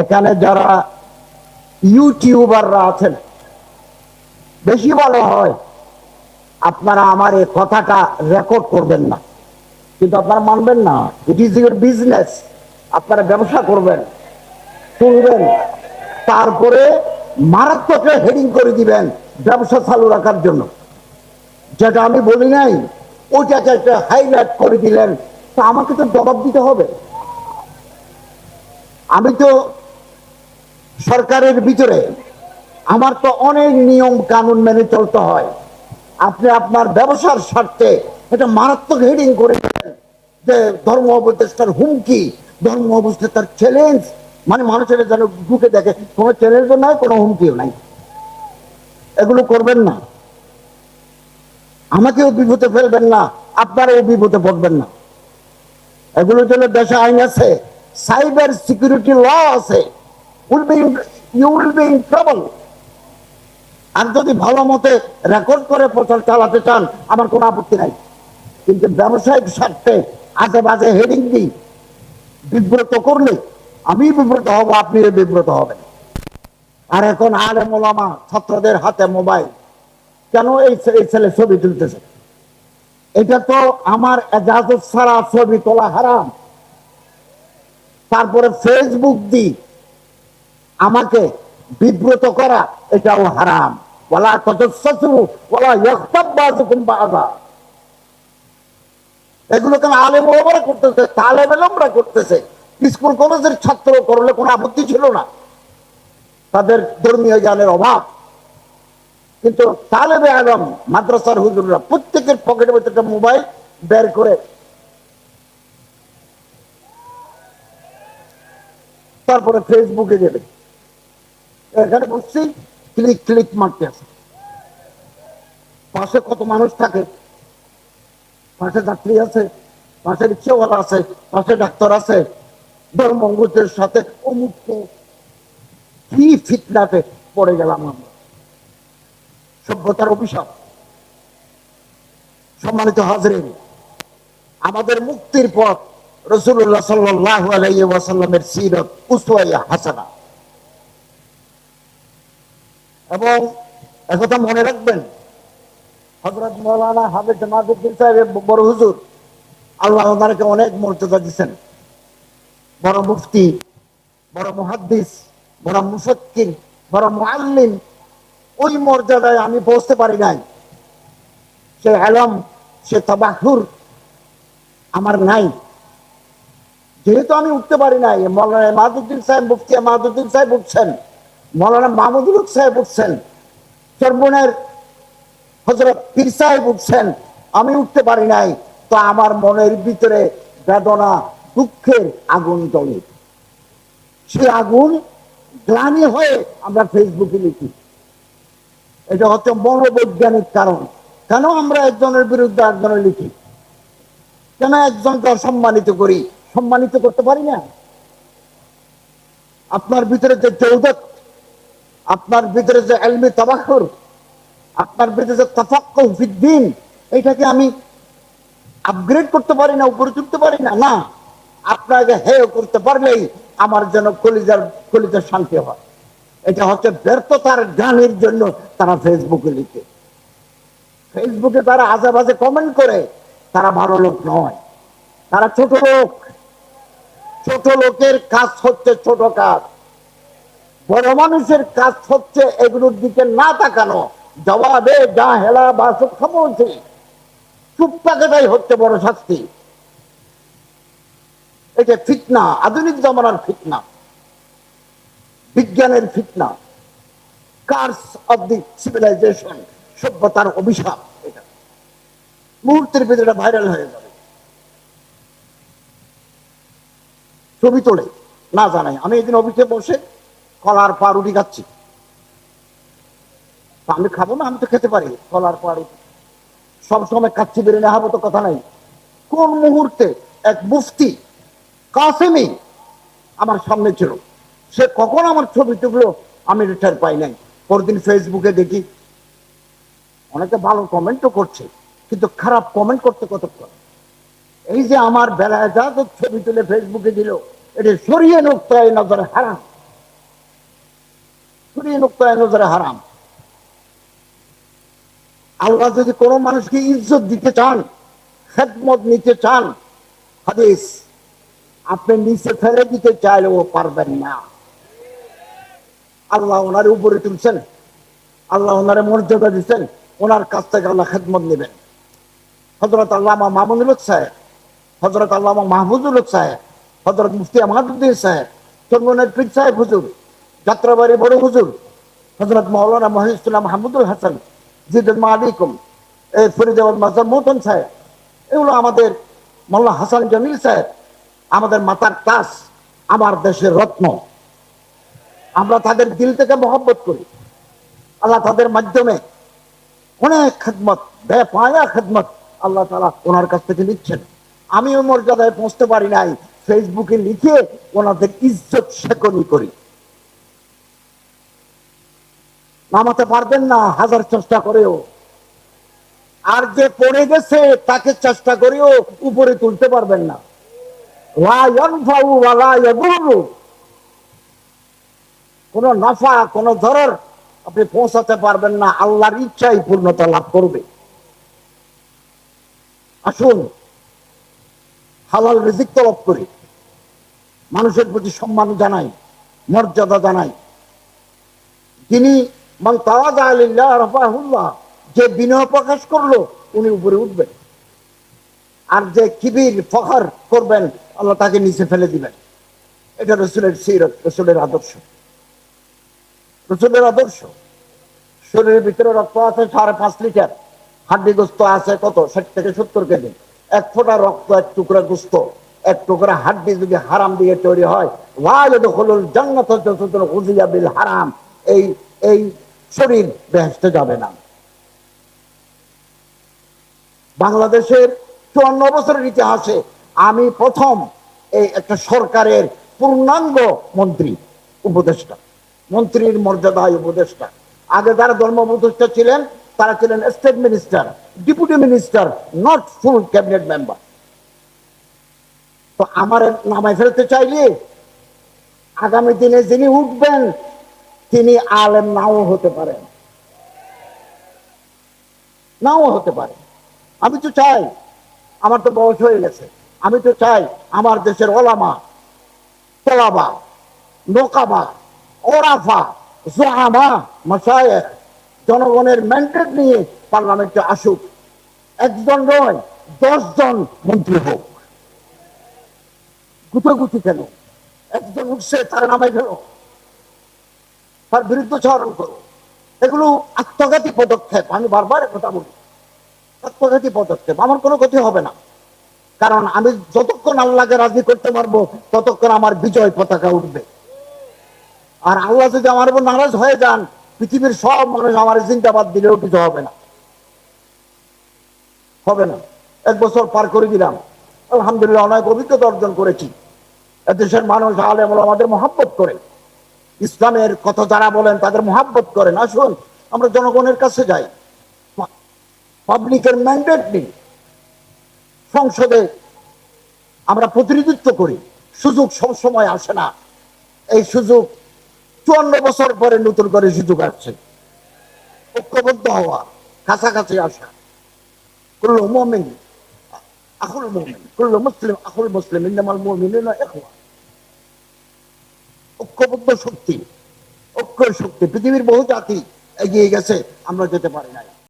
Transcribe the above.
এখানে যারা ইউটিউবাররা আছেন, বেশি ভালো হয় আপনারা আমার এই কথাটা রেকর্ড করবেন না। কিন্তু আপনারা মানবেন না ইট ইজ ইউর বিজনেস আপনারা ব্যবসা করবেন শুনবেন তারপরে মারাত্মক হেডিং করে দিবেন ব্যবসা চালু রাখার জন্য। যেটা আমি বলি নাই, ওইটাকে একটা হাইলাইট করে দিলেন, তা আমাকে তো জবাব দিতে হবে। আমি তো সরকারের ভিতরে আমার তো অনেক নিয়ম কানুন মেনে চলতে হয়। আপনি আপনার ব্যবসার স্বার্থে এটা মারাত্মক হেডিং করে যে ধর্ম উপদেষ্টার হুমকি, ধর্ম উপদেষ্টার চ্যালেঞ্জ মানে মানুষের যেন ঢুকে দেখে, কোনো চ্যালেঞ্জও নাই, কোনো হুমকিও নাই। এগুলো করবেন না। আমাকেও বিপদে ফেলবেন না, আপনারাও বিপদে পড়বেন না। এগুলোর জন্য দেশে আইন আছে সাইবার সিকিউরিটি ল আছে। উইল ট্রাবল আর যদি ভালো মতে রেকর্ড করে প্রচার চালাতে চান, আমার কোনো আপত্তি নাই। কিন্তু ব্যবসায়িক স্বার্থে বাজে হেডিং দিই বিব্রত করলে আমি বিব্রত হব, আপনিও বিব্রত হবেন। আর এখন আলে মোলামা ছাত্রদের হাতে মোবাইল, কেন এই ছেলে ছবি তুলতেছে? এটা তো আমার এজাজত ছাড়া ছবি তোলা হারাম। তারপরে ফেসবুক দি আমাকে বিব্রত করা, এটাও হারাম। ওলা তজস্সু ওলা ইয়াখতাব্বাজুকুম বাযা এগুলো কেন আলেম ওলামারা করতেছে? তালেব এলমরা করতেছে। স্কুল, কলেজের ছাত্র করলে কোনো আপত্তি ছিল না। তাদের ধর্মীয় জ্ঞানের অভাব। কিন্তু তালেবে আলম, মাদ্রাসার হুজুররা প্রত্যেকের পকেটের মধ্যে একটা মোবাইল বের করে তারপরে ফেসবুকে যাবে এখানে বসছি ক্লিক ক্লিক মারতে আছে। পাশে কত মানুষ থাকে? পাশে যাত্রী আছে, পাশে রিক্সাওয়ালা আছে, পাশে ডাক্তার আছে। ধর্মঙ্গের সাথে অমুক কি ফিতনাতে পড়ে গেলাম আমরা। সভ্যতার অভিশাপ। সম্মানিত হাজরিন, আমাদের মুক্তির পথ রসুল্লাহ সাল্লাহ আলাইহি ওয়াসাল্লামের সিরত উসওয়াইয়া হাসানা। এবং একথা মনে রাখবেন হজরত মৌলানা হাফিজ মাহবুদ্দিন সাহেব বড় হুজুর, আল্লাহ ওনাকে অনেক মর্যাদা দিচ্ছেন বড় মুফতি, বড় মুহাদ্দিস, বড় মুফক্কির, বড় মুআল্লিম, ওই মর্যাদায় আমি পৌঁছতে পারি নাই। সে আলম, সে তাবাহুর আমার নাই। যেহেতু আমি উঠতে পারি নাই মৌলানা মাহমুদ্দিন সাহেব, মুফতি মাহমুদ্দিন সাহেব উঠছেন। মৌলানা মাহমুদুল হক সাহেব উঠছেন চর্বনের হজরত পীর সাহেব উঠছেন, আমি উঠতে পারি নাই, তো আমার মনের ভিতরে বেদনা, দুঃখের আগুন জ্বলে। সে আগুন গ্লানি হয়ে আমরা ফেসবুকে লিখি। এটা হচ্ছে মনোবৈজ্ঞানিক কারণ। কেন আমরা একজনের বিরুদ্ধে একজনের লিখি? কেন একজনকে সম্মানিত করি? সম্মানিত করতে পারি না? আপনার ভিতরে যে চৌদত আপনার ভিতরে যে এলমি তাবাখর আপনার ভিতরে যে তাফাক্কুহ ফিদ্দিন এটাকে আমি আপগ্রেড করতে পারি না, উপরে তুলতে পারি না? না। আপনাকে হেয় করতে পারলেই আমার যেন কলিজার কলিজার শান্তি হয়। এটা হচ্ছে ব্যর্থতার গানের জন্য তারা ফেসবুকে লিখে। ফেসবুকে তারা আজে বাজে কমেন্ট করে, তারা ভালো লোক নয়। তারা ছোট লোক। ছোট লোকের কাজ হচ্ছে ছোট কাজ। বড় মানুষের কাজ হচ্ছে এগুলোর দিকে না তাকানো। জবাবে যা হেলা বা খামোছি চুপ থাকাটাই হচ্ছে বড় শাস্তি। এটা ফিতনা, আধুনিক জমানার ফিতনা, বিজ্ঞানের ফিতনা কার্স অব দি সিভিলাইজেশন সভ্যতার অভিশাপ এটা। মুহূর্তের ভিতরে ভাইরাল হয়ে যাবে। ছবি তোলে, না জানাই আমি একদিন অফিসে বসে কলার পাউরুটি খাচ্ছি। আমি খাব না, আমি তো খেতে পারি। কলার পাউরুটি সব সময় কাচ্ছি বেরিয়ে নেওয়া তো কথা নাই। কোন মুহূর্তে এক মুফতি কাসেমি আমার সামনে ছিল, সে কখন আমার ছবি তুললো আমি রিটার পাই নাই। পরদিন ফেসবুকে দেখি, অনেকে ভালো কমেন্টও করছে, কিন্তু খারাপ কমেন্ট করতে কতক্ষণ? এই যে আমার বেলায় যা ছবি তুলে ফেসবুকে দিল, এটা সরিয়ে নোক্তায় নজর হারাম ছুরি নোক্তায় নজরে হারাম। আল্লাহ যদি কোনো মানুষকে ইজ্জত দিতে চান, খেদমত নিতে চান, হাদিস, আপনি নিচে ফেলে দিতে চাইলেও পারবেন না। আল্লাহ ওনার উপরে তুলছেন। আল্লাহ ওনারে মর্যাদা দিচ্ছেন। ওনার কাছ থেকে আল্লাহ খেদমত নেবেন। হজরত আল্লামা মামুনুল সাহেব হজরত আল্লামা মাহফুজুল সাহেব হজরত মুফতি আমাদুদ্দিন সাহেব চন্দ্রনের পীর সাহেব হুজুর যাত্রাবাড়ি বড় হুজুর হজরত মৌলানা মহিউল্লাহ মাহমুদুল হাসান, জিদুল মালিকুম এই ফরিদাবাদ মাজার মোতন সাহেব, এগুলো আমাদের মোল্লা হাসান জামিল সাহেব, আমাদের মাতার তাস আমার দেশের রত্ন। আমরা তাদের দিল থেকে মহব্বত করি। আল্লাহ তাদের মাধ্যমে অনেক খেদমত, বেপায়া খেদমত আল্লাহ তালা ওনার কাছ থেকে নিচ্ছেন। আমি ওই মর্যাদায় পৌঁছতে পারি নাই, ফেসবুকে লিখে ওনাদের ইজ্জত শেকনি করি। নামাতে পারবেন না, হাজার চেষ্টা করেও। আর যে পড়ে গেছে, তাকে চেষ্টা করেও উপরে তুলতে পারবেন না। কোন নাফা, কোন ধরর আপনি পৌঁছাতে পারবেন না, আল্লাহর ইচ্ছাই পূর্ণতা লাভ করবে। আসুন, হালাল রিজিক তলব করি। মানুষের প্রতি সম্মান জানাই, মর্যাদা জানাই। যিনি মান তাওয়াদা যে বিনয় প্রকাশ করল, উনি উপরে উঠবেন। আর যে কিবির ফখর করবেন, আল্লাহ তাকে নিচে ফেলে দিবেন। এটা রসুলের সিরত, রসুলের আদর্শ। রসুলের আদর্শ, শরীরের ভিতরে রক্ত আছে সাড়ে পাঁচ লিটার, হাড্ডি গোস্ত আছে কত? ষাট থেকে সত্তর কেজি। এক ফোঁটা রক্ত, এক টুকরা গোস্ত, এক টুকরা হাড্ডি যদি হারাম দিয়ে তৈরি হয় হারাম। এই এই শরীর বেহেস্তে যাবে না। বাংলাদেশের চুয়ান্ন বছরের ইতিহাসে আমি প্রথম এই একটা সরকারের পূর্ণাঙ্গ মন্ত্রী, উপদেষ্টা, মন্ত্রীর মর্যাদায় উপদেষ্টা। আগে যারা ধর্ম উপদেষ্টা ছিলেন, তারা ছিলেন state minister deputy minister not full cabinet member তো আমার নামায় ফেলতে চাইলে আগামী দিনে যিনি উঠবেন তিনি আলেম নাও হতে পারেন নাও হতে পারে। আমি তো চাই, আমার তো বয়স হয়ে গেছে। আমি তো চাই আমার দেশের ওলামা তোলাবা নোকাবা ওরাফা, জোহামা, মশায়েখ, জনগণের ম্যান্ডেট নিয়ে পার্লামেন্টে আসুক। একজন নয়, দশজন মন্ত্রী হোক। গুটোগুটি কেন? একজন উঠছে তার নামে গেল তার বিরুদ্ধে চরণ করো। এগুলো আত্মঘাতী পদক্ষেপ, আমি বারবার কথা বলি। আত্মঘাতী পদক্ষেপ, আমার কোনো ক্ষতি হবে না। কারণ আমি যতক্ষণ আল্লাহকে রাজি করতে পারব, ততক্ষণ আমার বিজয় পতাকা উঠবে। আর আল্লাহ যদি আমার উপর নারাজ হয়ে যান, পৃথিবীর সব মানুষ আমার জিন্দাবাদ দিলেও কিছু হবে না। হবে না। এক বছর পার করে দিলাম। আলহামদুলিল্লাহ, অনেক অভিজ্ঞতা অর্জন করেছি। দেশের মানুষ আলেম আমাদের মহাব্বত করে। ইসলামের কথা যারা বলেন, তাদের মহাব্বত করেন। আসুন আমরা জনগণের কাছে যাই। পাবলিকের ম্যান্ডেট নিই সংসদে আমরা প্রতিনিধিত্ব করি। সুযোগ সব সময় আসে না। এই সুযোগ চুয়ান্ন বছর পরে নতুন করে সুযোগ আসছে। ঐক্যবদ্ধ হওয়া, কাছাকাছি আসা। কুল্লু মুমিন আখুল মুমিন, কুল্লু মুসলিম আখুল মুসলিম, ইন্নামাল মুমিনুনা ইখওয়া। ঐক্যবদ্ধ শক্তি ঐক্য শক্তি পৃথিবীর বহু জাতি এগিয়ে গেছে আমরা যেতে পারি নাই।